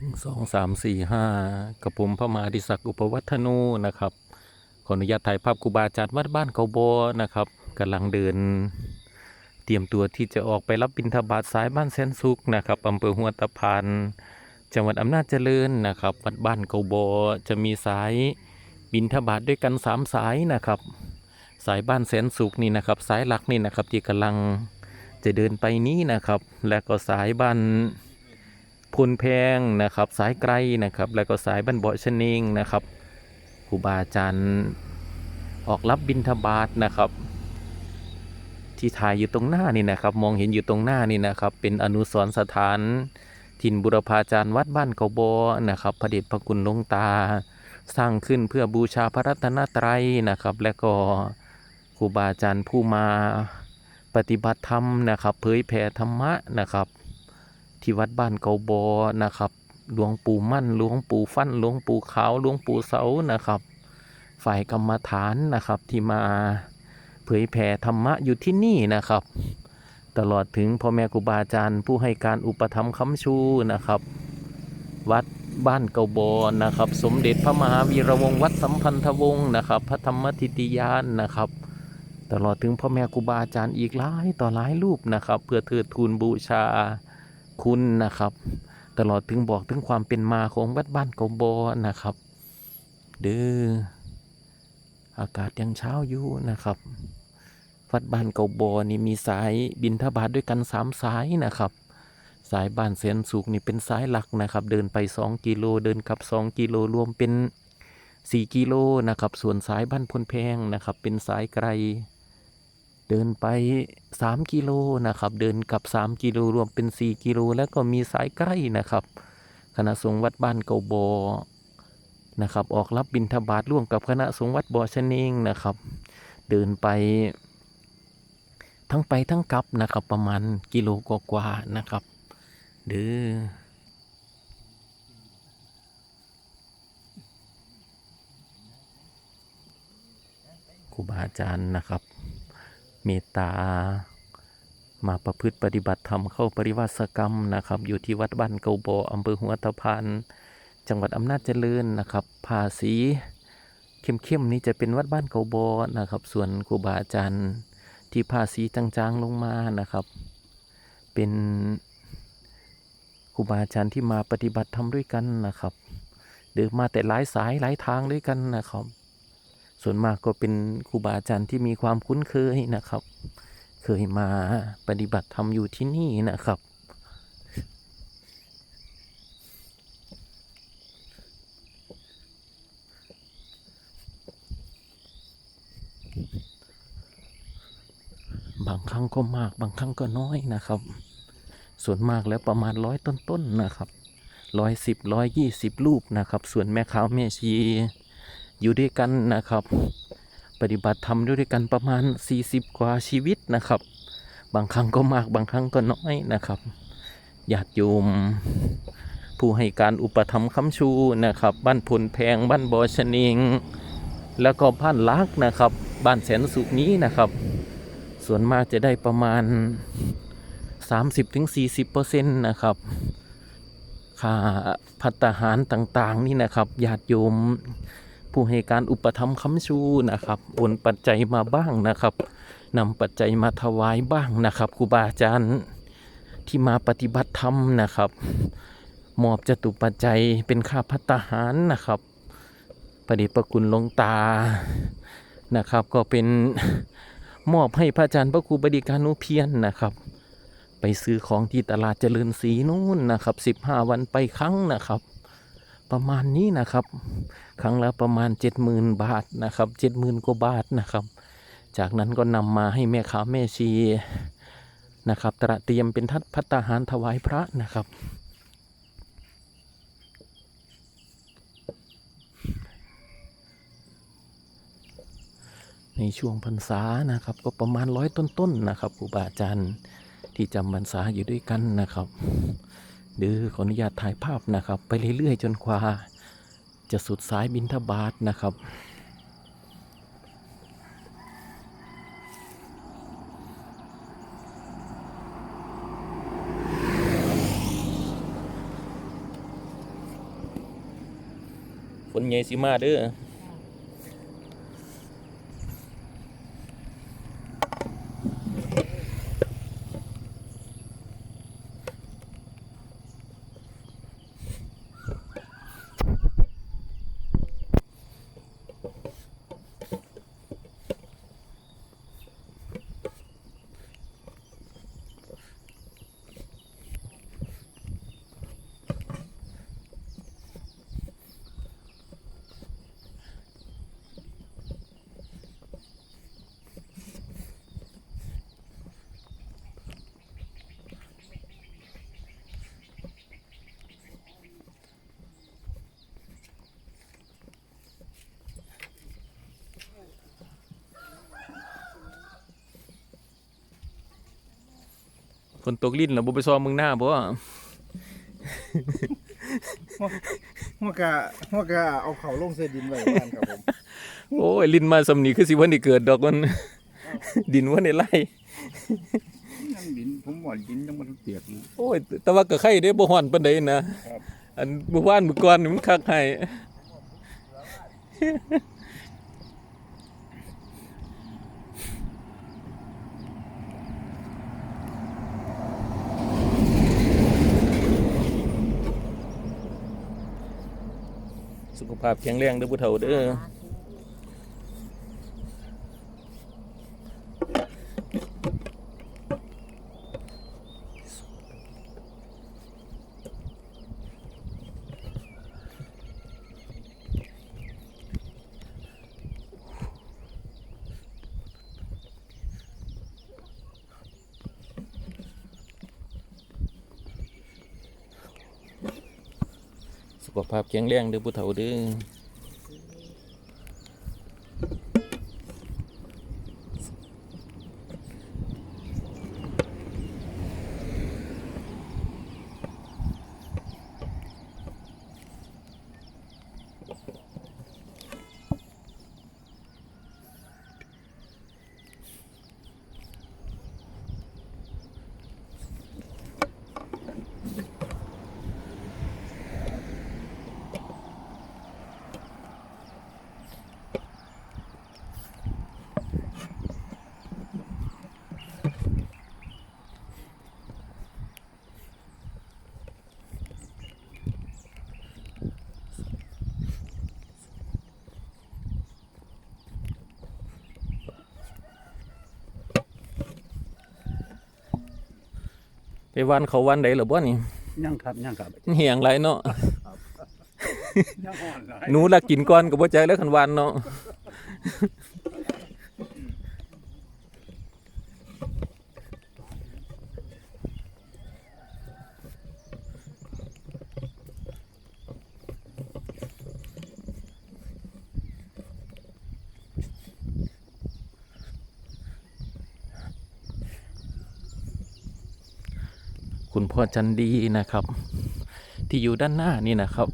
หนึ่งสองสามสี่ห้ากระผมพระมหาดิศักดิ์อุปวัฒนูนะครับ ขออนุญาตถ่ายภาพครูบาอาจารย์วัดบ้านเขาบอนะครับกำลังเดิน เตรียมตัวที่จะออกไปรับบิณฑบาตสายบ้านแสนสุขนะครับอำเภอหัวตะพานจังหวัดอำนาจเจริญนะครับ วัดบ้านเขาบอจะมีสายบิณฑบาตด้วยกันสามสายนะครับ สายบ้านแสนสุขนี่นะครับ สายหลักนี่นะครับที่กำลังจะเดินไปนี้นะครับ และก็สายบ้าน พลแพงนะครับสายไกลนะครับ แล้วก็สายบ้านเบาะชะเนงนะครับครูบาอาจารย์ออกรับบิณฑบาตนะครับ ที่ถ่ายอยู่ตรงหน้านี่นะครับ มองเห็นอยู่ตรงหน้านี่นะครับ เป็นอนุสรสถาน ถิ่นบุรพาจารย์วัดบ้านเกาโบนะครับพระเดชพระคุณลงตา สร้างขึ้นเพื่อบูชาพระรัตนตรัยนะครับ และก็ครูบาอาจารย์ผู้มาปฏิบัติธรรมนะครับ เผยแผ่ธรรมะนะครับ ที่วัดบ้านเกาบอนะครับหลวงปู่มั่นหลวงปู่ฟั่นหลวงปู่ขาวหลวงปู่เสานะครับ ฝ่ายกรรมฐานนะครับที่มาเผยแผ่ธรรมะอยู่ที่นี่นะครับ ตลอดถึงพ่อแม่ครูบาอาจารย์ ผู้ให้การอุปถัมภ์ค้ำชูนะครับ วัดบ้านเกาบอนะครับ สมเด็จพระมหาวีระวงศ์วัดสัมพันธวงศ์นะครับ พระธรรมทิติยานนะครับตลอดถึงพ่อแม่ครูบาอาจารย์อีกหลายต่อหลายรูปนะครับ เพื่อเทิดทูนบูชา คุณนะครับ ตลอดถึงบอกถึงความเป็นมาของวัดบ้านเกาบอนะครับ เด้ออากาศยังเช้าอยู่นะครับวัดบ้านเกาบอนี่มีสายบินทบาทด้วยกันสามสายนะครับ สายบ้านเสนสุกนี่เป็นสายหลักนะครับ เดินไป 2 กิโลเดินกลับ 2 กิโลรวมเป็น 4 กิโลนะครับ ส่วนสายบ้านพลแพงนะครับ เป็นสายไกล เดินไป 3 กิโลนะครับ เดินกลับ 3 กิโลรวมเป็น 4 กิโล แล้วก็มีสายใกล้นะครับ คณะสงฆ์วัดบ้านเกาโบนะครับ ออกรับบิณฑบาตร่วมกับคณะสงฆ์วัดบ่อชะเนงนะครับ เดินไป ทั้งไปทั้งกลับนะครับ ประมาณกิโลกว่าๆนะครับเด้อครูบาอาจารย์นะครับ เมตตา มาประพฤติปฏิบัติธรรมเข้าปริวัติกรรมนะครับ อยู่ที่วัดบ้านเกาโบอำเภอหัวตะพานจังหวัดอำนาจเจริญนะครับภาษีเข้มๆนี้จะเป็นวัดบ้านเกาโบนะครับ ส่วนครูบาอาจารย์ที่ภาษีจางๆลงมานะครับ เป็นครูบาอาจารย์ที่มาปฏิบัติธรรมด้วยกันนะครับเดินมาแต่หลายสายหลายทางด้วยกันนะครับ ส่วนมากก็เป็นครูบาอาจารย์ที่มีความคุ้นเคยนะครับ เคยมาปฏิบัติธรรมอยู่ที่นี่นะครับบางครั้งก็มากบางครั้งก็น้อยนะครับ ส่วนมากแล้วประมาณร้อยต้นๆนะครับร้อยสิบร้อยยี่สิบรูปนะครับ ส่วนแม่ขาวแม่ชี อยู่ด้วยกันนะครับ ปฏิบัติธรรมด้วยกันประมาณ 40 กว่าชีวิตนะครับ บางครั้งก็มากบางครั้งก็น้อยนะครับญาติโยมผู้ให้การอุปถัมภ์ค้ำชูนะครับ บ้านพลแพงบ้านบอชะเนงแล้วก็บ้านลักนะครับ บ้านแสนสุขนี้นะครับ ส่วนมากจะได้ประมาณ 30-40%นะครับค่าพัตตาหารต่างๆ นี่นะครับญาติโยม ผู้ให้การอุปถัมคำชูนะครับโอนปัจจัยมาบ้างนะครับนำปัจจัยมาถวายบ้างนะครับครูบาอาจารย์ที่มาปฏิบัติธรรมนะครับมอบจตุปัจจัยเป็นค่าพัตตาหารนะครับประเดชประคุณลงตานะครับ ก็เป็นมอบให้พระอาจารย์พระครูบดีการนุเพียรนะครับ ไปซื้อของที่ตลาดเจริญศรีนู่นนะครับ 15 วันไปครั้งนะครับ ประมาณนี้นะครับ ครั้งละประมาณ 70,000 บาทนะครับ70,000กว่าบาทนะครับ จากนั้นก็นำมาให้แม่ค้าแม่ชีนะครับตระเตรียมเป็นทัดพัตาหารถวายพระนะครับ ในช่วงพรรษานะครับ ก็ประมาณร้อยต้นๆนะครับครูบาอาจารย์ที่จำพรรษาอยู่ด้วยกันนะครับ เดี๋ขออนุญาตถ่ายภาพนะครับ ไปเรื่อยๆ จนกว่าจะสุดสายบินทบาทนะครับ ฝนใหญ่สิมาเด้อ ฝนตกลิ้นแล้วบ่ไปซ้อมมึงหน้าบ่หัวกะหัวกะเอาเขาลงเสดินไว้บ้านครับผมโอ้ยลิ้นมาสำนีคือสิวันนี้เกิดดอกมันดินว่าในไร่ยังดินผมว่าดินยังมันเปียกอยู่โอ้ยแต่ว่าก็ไข่ได้บ่ฮ้อนปานใดนะครับอันเมื่อวานเมื่อก่อนนี่มันคักให้ สุขภาพแข็งแรงเด้อผู้เฒ่าเด้อ ขภาพแข็งแรงเด้อผู้เฒ่าเด้อ ไปวันเขาวันใดเหรอบ่นี่ยังครับยังครับเหียงไรเนาะยังอ่อนหลายหนูละกินก่อนก็บ่ใจแล้วคันวันเนาะ คุณพ่อจันดีนะครับ ที่อยู่ด้านหน้านี่นะครับ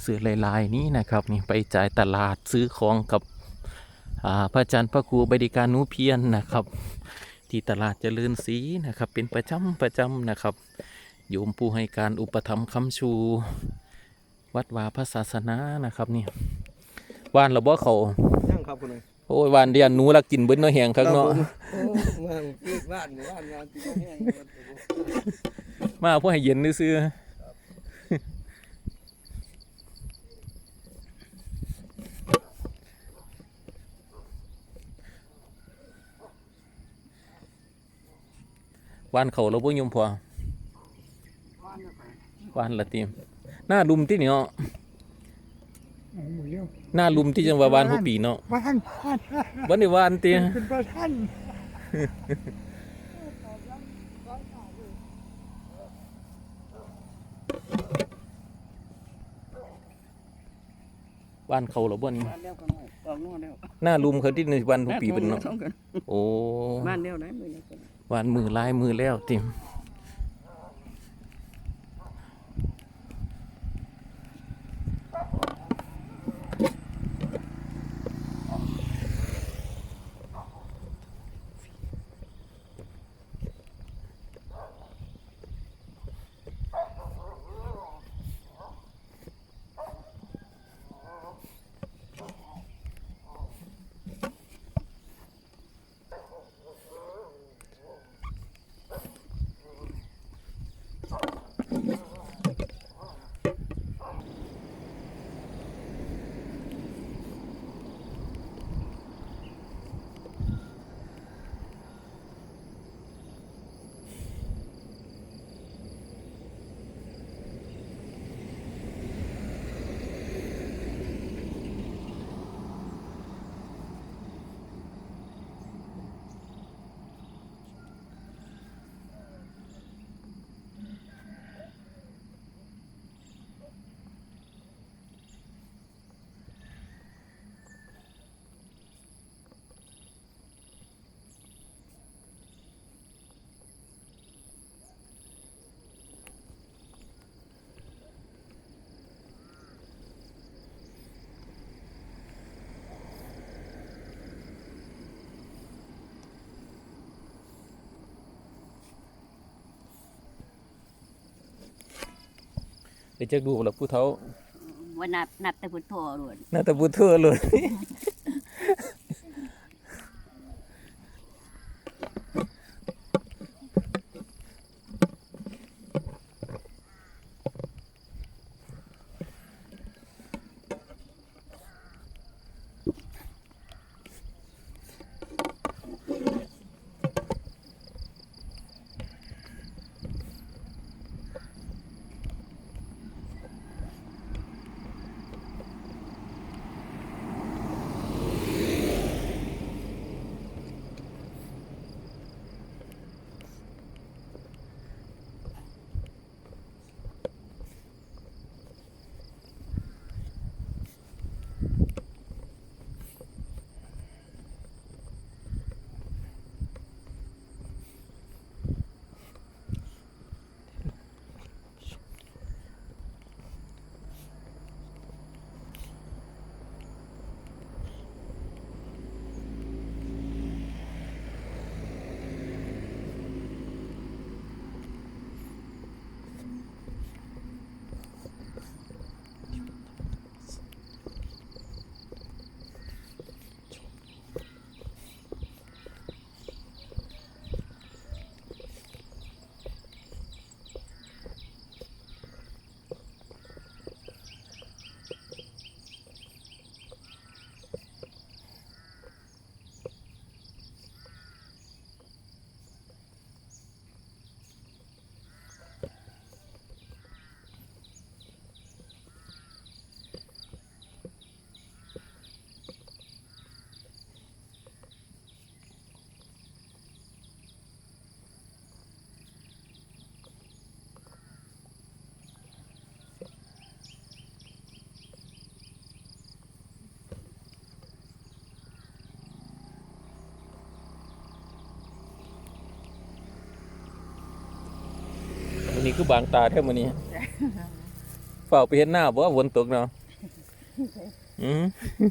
เสื้อลายๆนี้นะครับนี่ไปจ่ายตลาดซื้อของกับอ่าพระอาจารย์พระครูบดิการนุเพียรนะครับ ที่ตลาดเจริญศรีนะครับ เป็นประจำประจำนะครับโยมผู้ให้การอุปถัมภ์คำชู วัดวาพระศาสนานะครับนี่วานเราบ่เขายังครับคุณนายโอ้ยวานเดียนหนูละกินเบิ้เนาะแหงคักเนาะโอ้เมืองพืชบ้านหมู่บ้านงานที่เขาแห้ง มันโอ้โหมาเพื่อให้เย็นซื้อวานเขาเราบ่ยมพอวานละติมหน้าลุมที่นี่เนาะเอาหมดเร็วหน้าลุมที่จังหวัดวานหัวปีเนาะบ้านบ้านวันนี้วานติเป็นประท่านานเขาเราบ่นี่บ้านเดียวกันเลยออกนอกแล้วหน้าลุมเขาที่ในวันหัวปีเป็นเนาะท้องกันโอ้บ้านเดียวไหนมือเดียวกันวานมือลายมือแล้วติม ได้จักดูแล้วผู้เฒ่า ว่านับนับแต่พุทโธล้วนน่าจะผู้เฒ่าเลย นนี้คือบางตาแท้มื้อนี้เฝ้าไปเห็นหน้าบ่ฝนตกเนาะอืมโอ้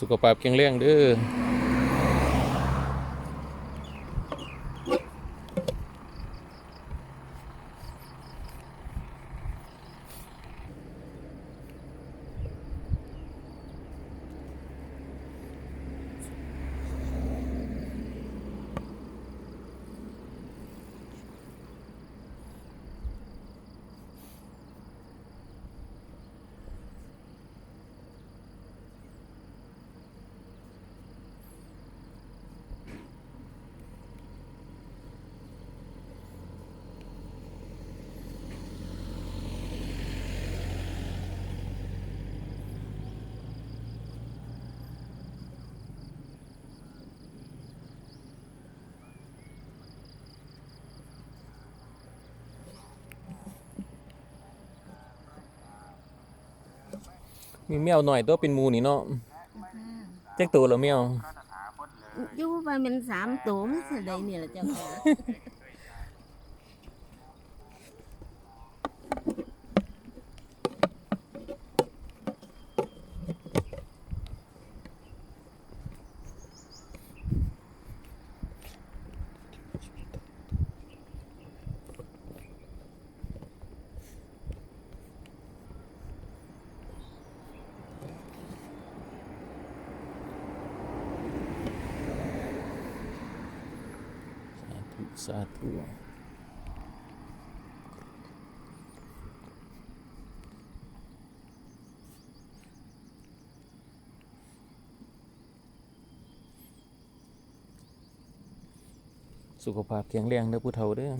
สุขภาพแข็งแรงเด้อ มีแมวหน่อยตัวเป็นหมูนี่เนาะแจ็คตัวแล้วแมว อยู่ไปเป็นสามตัวไม่ใช่ใดเนี่ยละเจ้าค่ะ สาธุสุขภาพแข็งแรงเด้อผู้เฒ่าเด้อ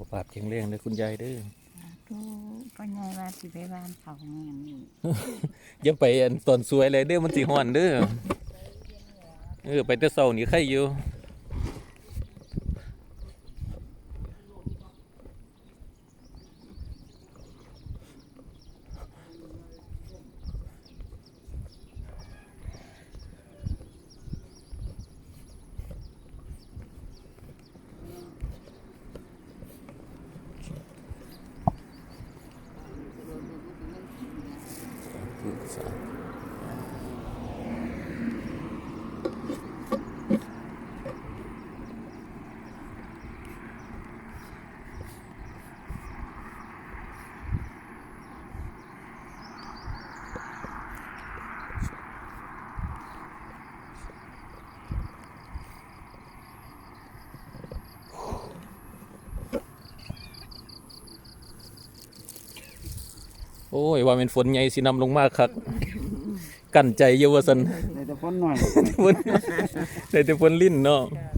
ขภาพแข็งแรงเลยคุณยายเด้อสาธุก็ไงว่าสิไปบ้านเขาแม่นนี่ยังไปอันตอนสวยเลยเด้อมันสิห่อนเด้อเออไปแต่เศร้านี่ใครอยู่ โอ้ยว่าเป็นฝนใหญ่สินำลงมากครับกั้นใจเยาวสันในแต่คนหน่อย ฝนได้แต่ฝนลิ้นเนาะจ้า